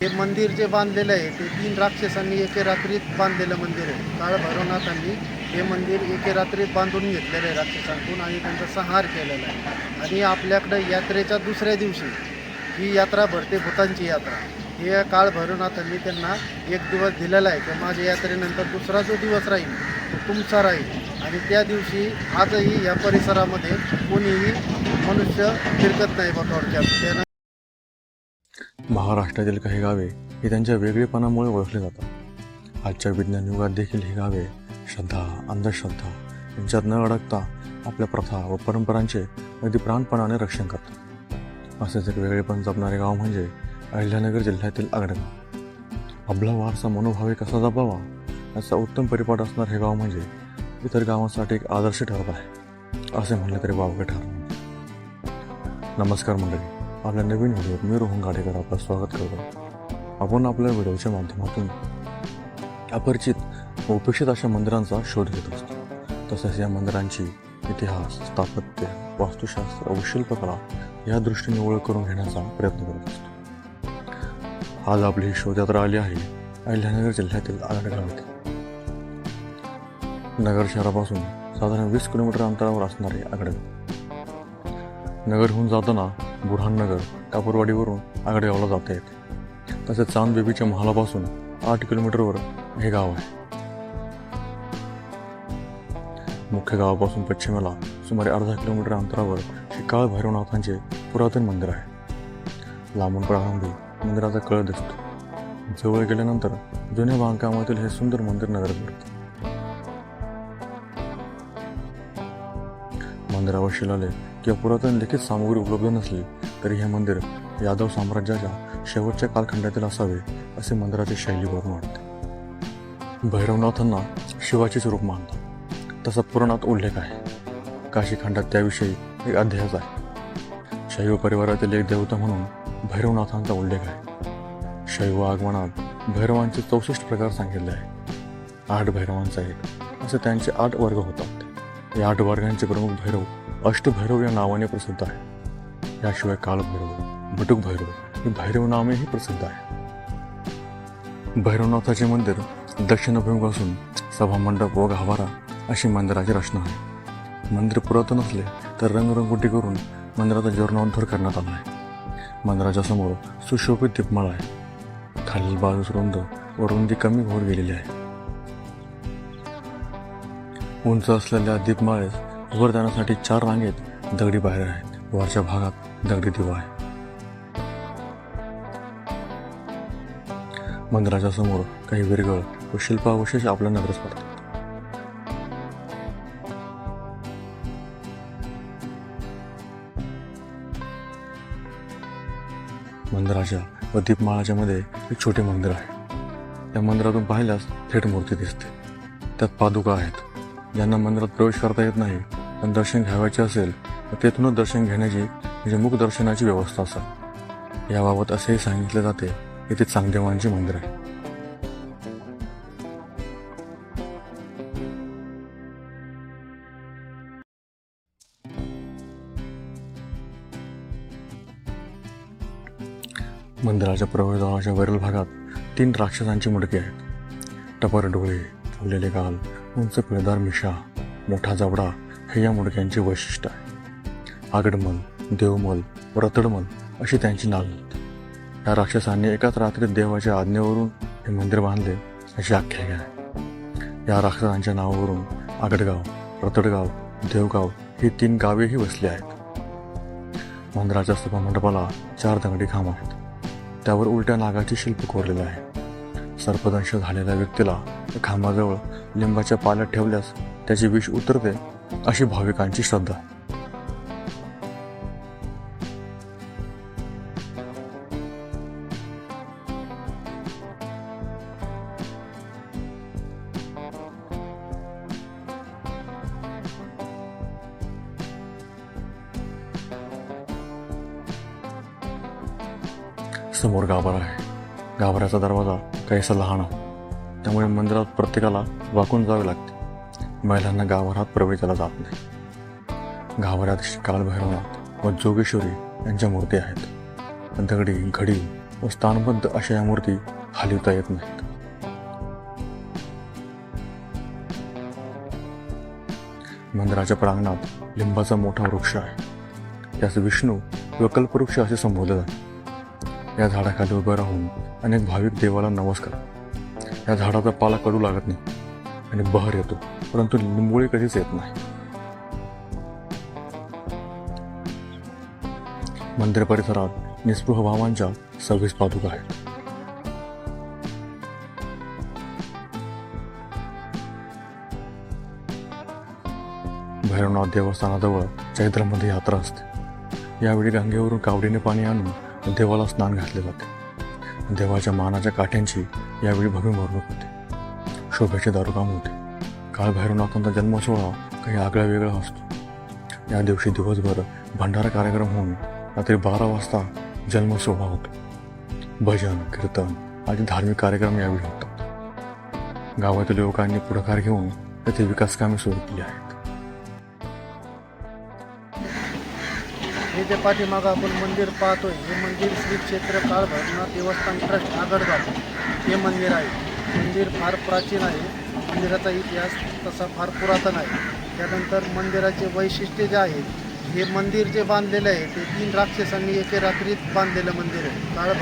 हे मंदिर जे बांधलेलं आहे ते तीन राक्षसांनी एके रात्रीत बांधलेलं मंदिर आहे. काळ भैरवनाथांनी हे मंदिर एके रात्रीत बांधून घेतलेलं आहे राक्षसांतून आणि त्यांचा संहार केलेला आहे. आणि आपल्याकडं यात्रेच्या दुसऱ्या दिवशी ही यात्रा भरते भूतांची यात्रा. हे काळ भैरवनाथांनी त्यांना एक दिवस दिलेला आहे. की माझ्या यात्रेनंतर दुसरा जो दिवस राहील तो तुमचा राहील. आणि त्या दिवशी आजही या परिसरामध्ये कोणीही मनुष्य फिरकत नाही बा थोडक्यात. त्यानं महाराष्ट्रातील काही गावे ही त्यांच्या वेगळेपणामुळे ओळखली जातात. आजच्या विज्ञान युगात देखील ही गावे श्रद्धा अंधश्रद्धा यांच्यात न अडकता आपल्या प्रथा व परंपरांचे अगदी प्राणपणाने रक्षण करतात. असेच एक वेगळेपण जपणारे गाव म्हणजे अहिल्यानगर जिल्ह्यातील आगडगाव. आपला वारसा मनोभावे कसा जपावा याचा उत्तम परिपाठ असणार हे गाव म्हणजे इतर गावांसाठी एक आदर्श ठरत आहे असे म्हणले तरी वावगे ठरणार. नमस्कार मंडळी. आपल्या नवीन व्हिडिओत मी रोहन गाडेकर आपलं स्वागत करतो आपण आपल्या व्हिडिओच्या माध्यमातून अपरिचित व उपेक्षित अशा मंदिरांचा शोध घेत असतो. तसेच या मंदिरांची इतिहास स्थापत्य वास्तुशास्त्र व शिल्पकला या दृष्टीने ओळख करून घेण्याचा प्रयत्न करत असतो. आज आपली ही शोधयात्रा आली आहे अहिल्यानगर जिल्ह्यातील आगडगाव नगर शहरापासून साधारण वीस किलोमीटर अंतरावर असणारे आगडगाव नगरहून जाताना बुरहाननगर कापूरवाडीवरून आगडेगावला जाता येते. तसेच चांद बेबीच्या महालापासून आठ किलोमीटरवर हे गाव आहे. मुख्य गावापासून पश्चिमेला सुमारे अर्धा किलोमीटर अंतरावर श्री काळ भैरवनाथांचे पुरातन मंदिर आहे. लांबून प्रारंभी मंदिराचा कळ दिसतो. जवळ गेल्यानंतर जुन्या बांधकामातील हे सुंदर मंदिर नगर पडते मंदिरावर शिलालेख किंवा पुरातन लिखित सामग्री उपलब्ध नसली तरी हे मंदिर यादव साम्राज्याच्या शेवटच्या कालखंडातील असावे असे मंदिराची शैलीवरून वाटते. भैरवनाथांना शिवाचे रूप मानतात. तसा पुराणात उल्लेख आहे. काशी खंडात त्याविषयी एक अध्यायच आहे. शैव परिवारातील एक देवता म्हणून भैरवनाथांचा उल्लेख आहे. शैव आगमनात भैरवांचे चौसष्ट प्रकार सांगितले आहे. आठ भैरवांचा एक असे त्यांचे आठ वर्ग होतात. या आठ वर्गांचे प्रमुख भैरव अष्टभैरव या नावाने प्रसिद्ध आहे याशिवाय कालभैरव बटुक भैरव हे भैरव नामेही प्रसिद्ध आहे भैरवनाथाचे मंदिर दक्षिणाभिमुख असून सभामंडप व गाभारा अशी मंदिराची रचना आहे. मंदिर पुरातन असले तर रंगरंगोटी करून मंदिराचा जीर्णोद्धार करण्यात आला आहे. मंदिराच्या समोर सुशोभित दीपमाळा आहे. खालील बाजूस रुंद व रुंदी कमी होत गेलेली आहे. उंच असलेल्या दीपमाळेस वर जाण्यासाठी चार रांगेत दगडी बाहेर आहेत. वरच्या भागात दगडी दिवा आहे. मंदिराच्या समोर काही विरगळ व शिल्पावशेष आपल्या नजरेस पडतात. मंदिराच्या व दीपमाळाच्या मध्ये एक छोटे मंदिर आहे. त्या मंदिरातून पाहिल्यास थेट मूर्ती दिसते. त्यात पादुका आहेत. ज्यांना मंदिरात प्रवेश करता येत नाही पण दर्शन घ्यावायचे असेल तर तेथूनच दर्शन घेण्याची म्हणजे मुख दर्शनाची व्यवस्था असा. याबाबत असेही सांगितले जाते की ते चांगदेवांचे मंदिर आहे. मंदिराच्या प्रवेशद्वाराच्या वरील भागात तीन राक्षसांची मुडके आहेत. टपर डोळे फुललेले गाल उंच पिळदार मिशा मोठा जबडा हे या मुडक्यांचे वैशिष्ट्य आहे. आगडमल देवमल रतडमल अशी त्यांची नावे आहेत. या राक्षसांनी एकाच रात्रीत देवाच्या आज्ञेवरून हे मंदिर बांधले अशी आख्यायिका आहे. या राक्षसांच्या नावावरून आगडगाव रतडगाव देवगाव ही तीन गावेही वसली आहेत. मंदिराच्या सभामंडपाला चार दगडी खांब आहेत. त्यावर उलट्या नागाचे शिल्प कोरलेले आहे सर्पदंश झालेल्या व्यक्तीला खांबाजवळ लिंबाच्या पाल्यात ठेवल्यास त्याचे विष उतरते अशी भाविकांची श्रद्धा. समोर गाभारा आहे. गाभाऱ्याचा दरवाजा काहीसा लहान. आहे त्यामुळे मंदिरात प्रत्येकाला वाकून जावे लागते. महिलांना गाभारात प्रवेश दिला जात नाही. गाभाऱ्यात कालभैरवनाथ व जोगेश्वरी यांच्या मूर्ती आहेत. दगडी घडी व स्थानबद्ध अशा या मूर्ती हलवता येत नाहीत. मंदिराच्या प्रांगणात लिंबाचा मोठा वृक्ष आहे. त्यास विष्णू व कल्पवृक्ष असे संबोधले जाते या झाडाखाली उभं राहून अनेक भाविक देवाला नमस्कार. या झाडाचा पाला कडू लागत नाही आणि बहर येतो परंतु लिंबोळी कधीच येत नाही. मंदिर परिसरात निस्पृह भावांच्या सव्वीस पादुका आहेत. भैरवनाथ देवस्थानाजवळ चैत्रामध्ये यात्रा असते. यावेळी गंगेवरून कावडीने पाणी आणून देवाला स्नान घातले जाते. देवाच्या मानाच्या काठ्यांची यावेळी भव्य मिरवणूक होते. शोभेचे दारुकाम होते. काळ भैरवनाथांचा जन्म काही आगळा वेगळा असतो. या दिवशी दिवसभर भंडारा कार्यक्रम होऊन रात्री बारा वाजता जन्मसोहळा होतो. भजन कीर्तन आदी धार्मिक कार्यक्रम यावेळी होतात. गावातील युवकांनी पुढाकार घेऊन येथे विकास कामे सुरू केली आहेत. हे जे पाठीमागं आपण मंदिर पाहतोय. हे मंदिर श्री क्षेत्र काळ भैरवनाथ देवस्थान ट्रस्ट आगडगाव हे मंदिर आहे. मंदिर फार प्राचीन आहे. मंदिराचा इतिहास तसा फार पुरातन आहे. त्यानंतर मंदिराचे वैशिष्ट्य जे आहे हे मंदिर जे बांधलेलं आहे ते तीन राक्षसांनी एके रात्रीत बांधलेलं मंदिर आहे. काळ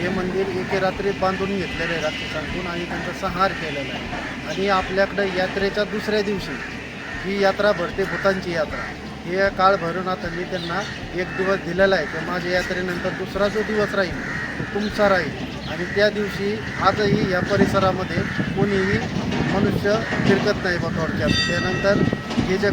हे मंदिर एके रात्रीत बांधून घेतलेलं आहे राक्षसांतून आणि त्यांचा संहार केलेला आहे. आणि आपल्याकडं यात्रेच्या दुसऱ्या दिवशी ही यात्रा भरते भूतांची यात्रा. हे काळ भैरवनाथांनी त्यांना एक दिवस दिलेला आहे. तर माझ्या यात्रेनंतर दुसरा जो दिवस राहील तो तुमचा राहील. आणि त्या दिवशी आजही या परिसरामध्ये कोणीही मनुष्य फिरकत नाही बा थोडक्यात. त्यानंतर हे जे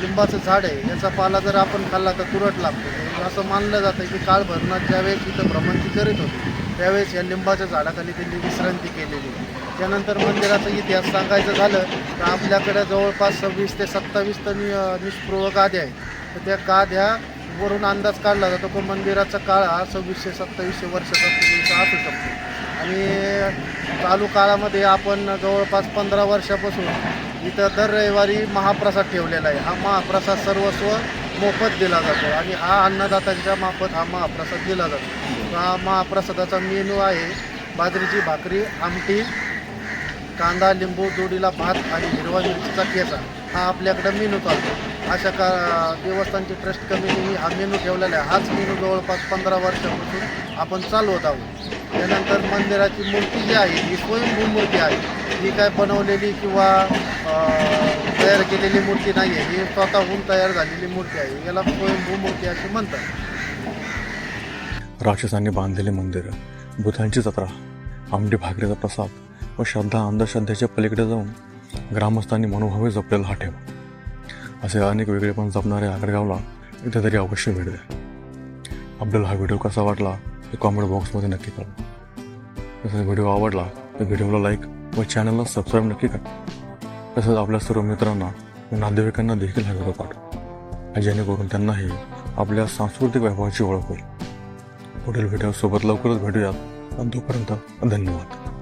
लिंबाचं झाड आहे याचा पाला जर आपण खाल्ला तर तुरट लागतो. असं मानलं जातं की काळ भरणात ज्यावेळेस इथं भ्रमंती करीत होती त्यावेळेस या लिंबाच्या झाडाखाली त्यांनी विश्रांती केलेली. आहे. त्यानंतर मंदिराचा इतिहास सांगायचं झालं तर आपल्याकडे जवळपास सव्वीस ते सत्तावीस तर नि- निष्पूर्व गाद्या आहेत. तर त्या गाद्या वरून अंदाज काढला जातो पण मंदिराचा काळ हा सव्वीसशे सत्तावीसशे वर्षाचा पूर्वीचा असू शकतो. आणि चालू काळामध्ये आपण जवळपास पंधरा वर्षापासून इथं दर रविवारी महाप्रसाद ठेवलेला आहे. हा महाप्रसाद सर्वस्व मोफत दिला जातो आणि हा अन्नदात्यांच्या मार्फत हा महाप्रसाद दिला जातो. हा महाप्रसादाचा मेनू आहे बाजरीची भाकरी आमटी कांदा लिंबू जोडीला भात आणि हिरवा मिरचीचा ठेचा हा आपल्याकडं मेनू चालतो. अशा का देवस्थानची ट्रस्ट कमिटीने हा मेनू ठेवलेला आहे. हाच मेनू जवळपास पंधरा वर्षापासून आपण चालवत आहोत. त्यानंतर मंदिराची मूर्ती जी आहे ही स्वयंभू मूर्ती आहे. ही काय बनवलेली किंवा तयार केलेली मूर्ती नाही आहे ही स्वतःहून तयार झालेली मूर्ती आहे. याला स्वयंभू मूर्ती अशी म्हणतात. राक्षसांनी बांधलेले मंदिर बुधांची जत्रा आमटी भाकरीचा प्रसाद व श्रद्धा अंधश्रद्धेच्या पलीकडे जाऊन ग्रामस्थांनी मनोभावे जपलेला हा ठेवा. असे अनेक वेगळेपण जपणाऱ्या आगडगावला इथे तरी अवश्य भेट द्या. आपल्याला हा व्हिडिओ कसा वाटला हे कॉमेंट बॉक्समध्ये नक्की करा तसंच व्हिडिओ आवडला तर व्हिडिओला लाईक व चॅनलला सबस्क्राईब नक्की करा. तसंच आपल्या सर्व मित्रांना व नातेवाईकांना देखील हा व्हिडिओ पाठवा. जेणेकरून त्यांनाही आपल्या सांस्कृतिक वैभवाची ओळख होईल. पुढील व्हिडिओसोबत लवकरच भेटूयात. आणि तोपर्यंत धन्यवाद.